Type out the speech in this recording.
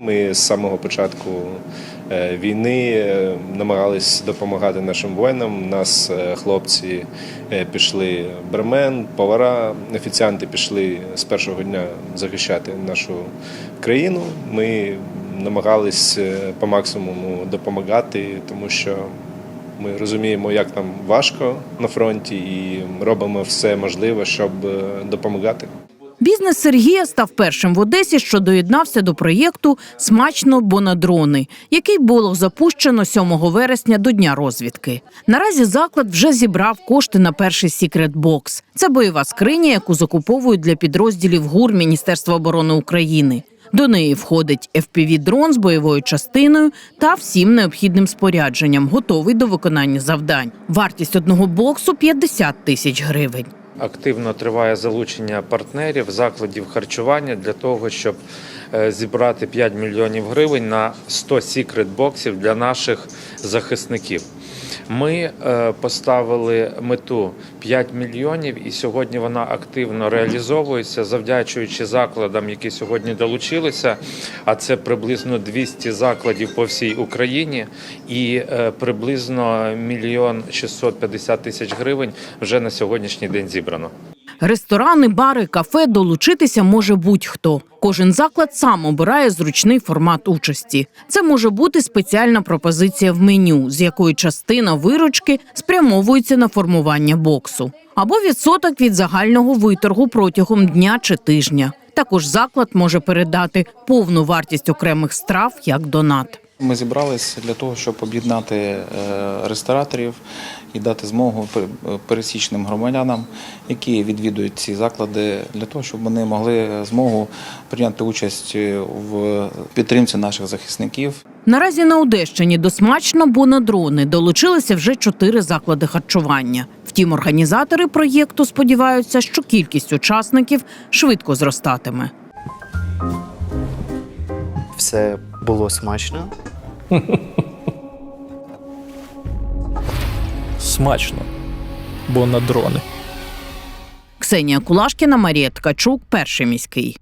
Ми з самого початку е, війни е, намагались допомагати нашим воїнам. Нас е, хлопці пішли бремен, повара, офіціанти пішли з першого дня захищати нашу країну. Ми намагались по максимуму допомагати, тому що ми розуміємо, як нам важко на фронті, і робимо все можливе, щоб допомагати. Бізнес Сергія став першим в Одесі, що доєднався до проєкту Смачно, бо на дрони, який було запущено 7 вересня до дня розвідки. Наразі заклад вже зібрав кошти на перший Box. Це бойова скриня, яку закуповують для підрозділів ГУР Міністерства оборони України. До неї входить FPV-дрон з бойовою частиною та всім необхідним спорядженням, готовий до виконання завдань. Вартість одного боксу 50 тисяч гривень. Активно триває залучення партнерів, закладів харчування для того, щоб е, зібрати 5 мільйонів гривень на 100 секрет-боксів для наших захисників. Ми е, поставили мету 5 мільйонів, і сьогодні вона активно реалізовується, завдячуючи закладам, які сьогодні долучилися. А це приблизно 200 закладів по всій Україні, і е, приблизно мільйон 650 тисяч гривень вже на сьогоднішній день зібрано. Ресторани, бари, кафе долучитися може будь-хто. Кожен заклад сам обирає зручний формат участі. Це може бути спеціальна пропозиція в меню, з якої частина виручки спрямовується на формування боксу, або відсоток від загального виторгу протягом дня чи тижня. Також заклад може передати повну вартість окремих страв як донат. Ми зібрались для того, щоб об'єднати е, рестораторів і дати змогу пересічним громадянам, які відвідують ці заклади, для того, щоб вони могли змогу прийняти участь в підтримці наших захисників. Наразі на Одещині до смачно, бо на дрони долучилися вже чотири заклади харчування. Втім, організатори проєкту сподіваються, що кількість учасників швидко зростатиме. Все було смачно. Смачно, бо на дрони. Ксенія Кулашкіна, Марія Ткачук, перший міський.